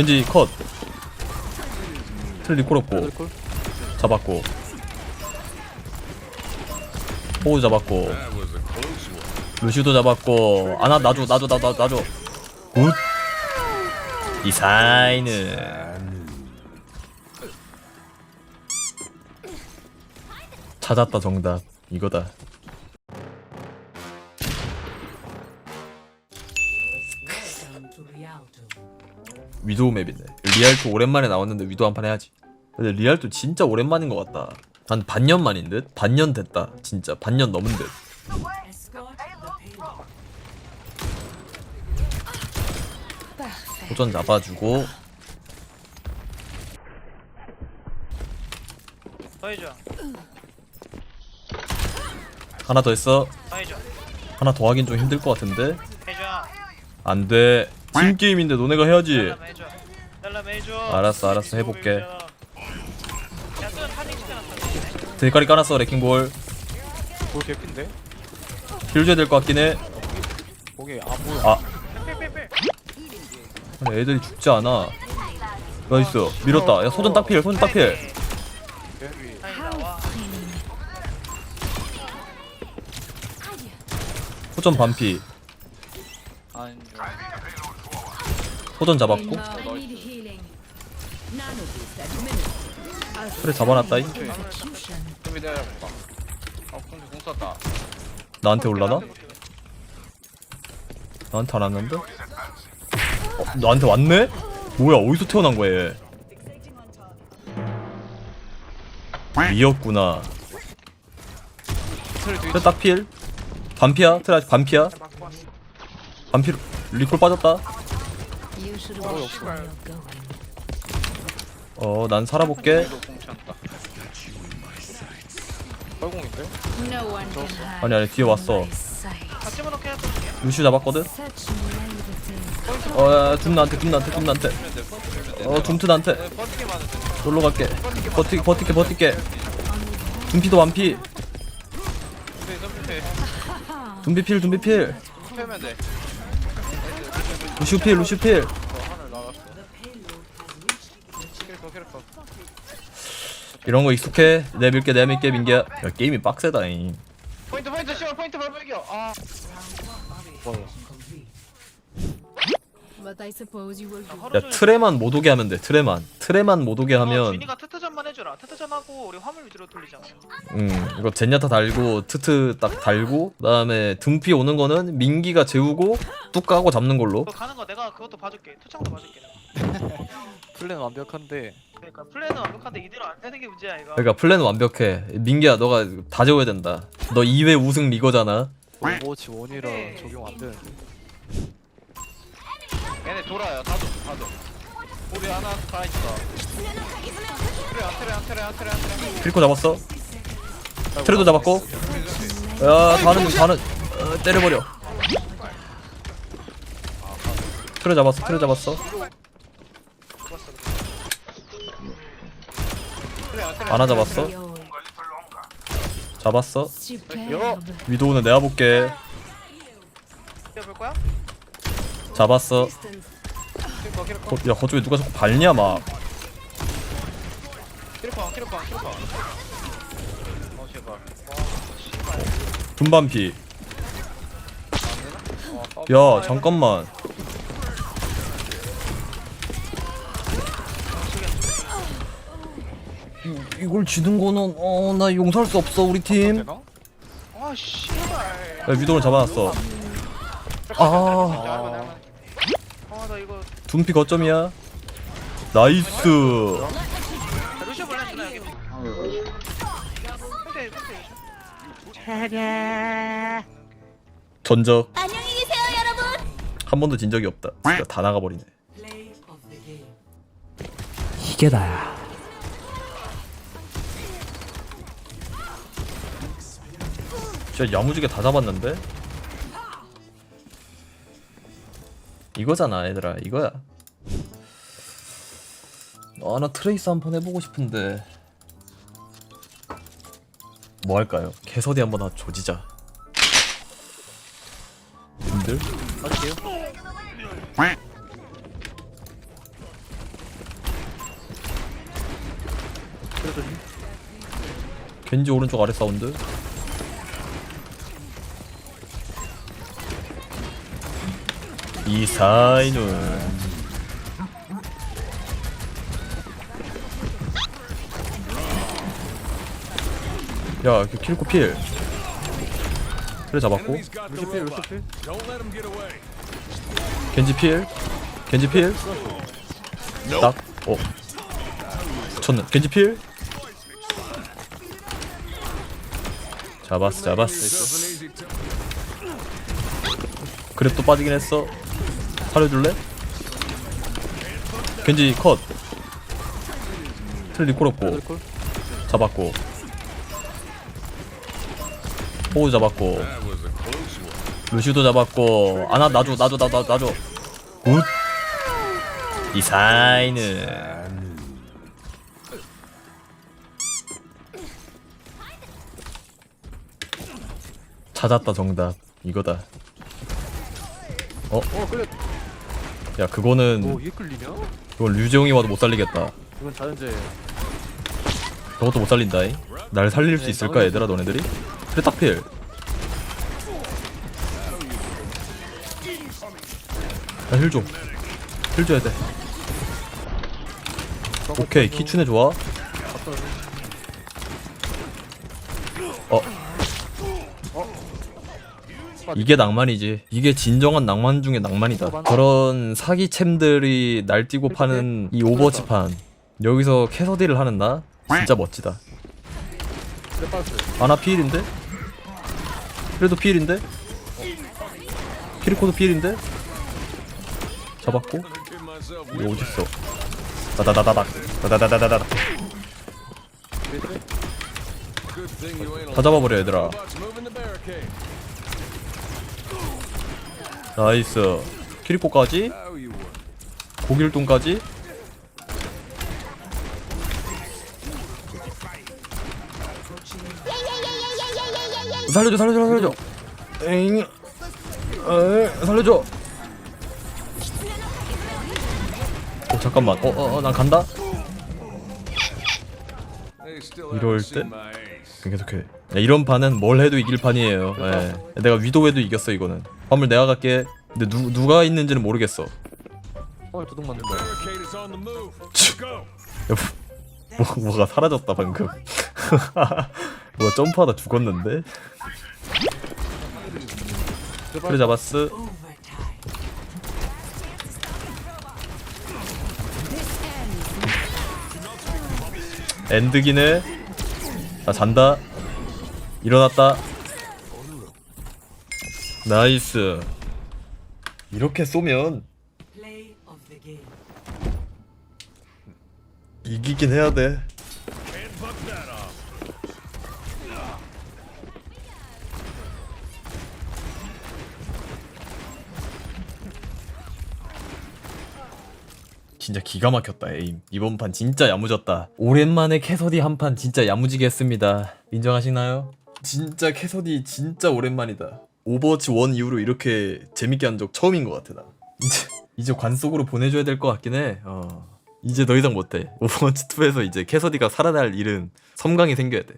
겐지 컷. 틀리 콜었고 콜? 잡았고. 호우 잡았고. 루시도 잡았고. 아나 놔줘 놔줘 놔줘 놔줘 굿. 이사이는 찾았다 정답. 이거다 위도우 맵이네 리알토 오랜만에 나왔는데 위도우 한 판 해야지. 근데 리알토 진짜 오랜만인 것 같다. 한 반년 만인 듯? 반년 됐다. 진짜 반년 넘은 듯. 호전 잡아주고. 하나 더 했어? 하나 더 하긴 좀 힘들 것 같은데? 해줘 안돼 팀 게임인데 너네가 해야지. 달라면 해줘 달라면 해줘 알았어, 알았어, 해볼게. 야 대가리 까놨어 레킹볼. 볼 개핀데? 힐 줘야 될 것 같긴 해. 거기 아. 빽빽빽 근데 애들이 죽지 않아. 나이스. 밀었다. 야 소전 딱 필 소전 딱필. 개피 타닝 나와 소전 반피. 아니 소전 잡았고. 그래 잡아놨다잉 공 쐈다 나한테 올라나? 나한테 안 왔는데? 어, 나한테 왔네? 뭐야 어디서 태어난 거야 얘 미였구나 트레 딱필 반피야 트레 아직 반피야 반피 리콜 빠졌다 어 난 살아볼게. 도 hide 아니 아니 뒤에 왔어. 루시 잡았거든? 어둠 나한테 둠 나한테 둠 나한테. 어 둠트 나한테. 많은 놀러 갈게. 버티게 버티게 버티게. 둠피도 완피. 근데 점프해 둠피 필 둠피 필. 패면 돼 루시우 필 루시우 필. 어, 하늘 나갔어 캐릭터 캐릭터 이런 거 익숙해? 내밀게 내밀게 민기야. 야 게임이 빡세다 잉. 포인트 포인트 시원 포인트 발발겨. 아 But I suppose you will do. 하루 야 트레만 못 오게 하면 돼 트레만. 트레만 못 오게 어, 하면 준이가 트트전만 해줘라. 트트전하고 우리 화물 위주로 돌리자. 음 이거 젠야타 달고 트트 딱 달고 그다음에 등피 오는 거는 민기가 재우고 뚝 까고 잡는 걸로. 그거 가는 거 내가 그것도 봐줄게. 투창도 봐줄게 내가. 플랜 완벽한데. 그러니까 플랜은 완벽한데 이대로 안 되는 게 문제야 이거. 그러니까 플랜 완벽해. 민기야 너가 다 재워야 된다. 너 2회 우승 리거잖아. 오버워치 1이라 네. 적용 안 되는데 얘네 돌아요. 다도 다도 우리 하나 다 있어. 트레 안 트레 안 트레 안 트레 안 트레. 필코 잡았어. 트레도 잡았고. 야 다는 다는 어, 때려버려. 트레 잡았어 트레 잡았어. 트레 안 트레 하나 잡았어. 잡았어. 위도우는 내가 볼게. 해볼 거야? 잡았어. 거, 야 거쪽에 누가 자꾸 밟냐 막. 키르커 키르커 키르커. 어 제발. 분반피. 어, 어, 야 잠깐만. 이- 이걸 지는 거는 어 나 용서할 수 없어 우리 팀. 야 되나? 아 씨발. 위도를 잡아놨어. 아 아, 아나 이거 둠피 거점이야. 나이스. 자, 루시오 여기 전적. 안녕히 계세요 여러분. 한 번도 진 적이 없다. 진짜 다 나가버리네. 이게 나야. 진짜 야무지게 다 잡았는데? 이거잖아 얘들아. 이거야. 아나 트레이스 한번 해보고 싶은데. 뭐 할까요? 개서디 한번 나 조지자. 분들? 할게요. 겐지 오른쪽 아래 사운드? 이사이는 야그 킬코 필 그래 잡았고 루시필 루시필 겐지 필 겐지 필 딱, 어. 붙였네. 겐지 필. 잡았어, 잡았어. 그래 또 빠지긴 했어. 살려줄래? 겐지 컷. 틀리 콜었고 콜 잡았고. 호우 잡았고. 루시도 잡았고. 아나 나줘, 나줘, 나줘, 나줘. 굿. 이사이는 찾았다 정답 이거다 어 끌려 야 그거는 오 이게 끌리냐? 그건 류재용이 와도 못 살리겠다. 이건 자연재. 저것도 못 살린다잉? 날 살릴 수 네, 있을까. 얘들아 너네들이? 딱필. 야힐줘힐 줘야 돼. 오케이 키춘해 좋아. 어 이게 낭만이지. 이게 진정한 낭만 중에 낭만이다. 그런 사기챔들이 날뛰고 파는 이 오버워치 판. 여기서 캐서디를 하는 나? 진짜 멋지다. 아나 피일인데? 그래도 피일인데? 키리코도 피일인데? 잡았고? 이거 어딨어? 다다다다닥 다다다다다닥 다 잡아버려 얘들아 나이스. 키리코까지? 고길동까지? 살려줘 살려줘 살려줘. 에잉. 에 살려줘. 어 잠깐만. 어어어 난 간다. 이럴 때 계속해. 야, 이런 판은 뭘 해도 이길 판이에요. 예. 내가 위도해도 이겼어 이거는. 화물 내가 갈게. 근데 누, 누가 있는지는 모르겠어. 어 두둑 맞는다. 야, 뭐, 뭐가 사라졌다 방금. 뭐가 점프하다 죽었는데? 그래 잡았어 엔드기네 나 잔다. 일어났다. 나이스. 이렇게 쏘면. 이기긴 해야 돼 진짜 기가 막혔다 에임. 이번 판 진짜 야무졌다. 오랜만에 캐서디 한 판 진짜 야무지게 했습니다. 인정하시나요? 진짜 캐서디 진짜 오랜만이다. 오버워치 1 이후로 이렇게 재밌게 한 적 처음인 것 같아 나 이제 이제 관 속으로 보내줘야 될 것 같긴 해. 어. 이제 더 이상 못해. 오버워치 2에서 이제 캐서디가 살아날 일은 섬광이 생겨야 돼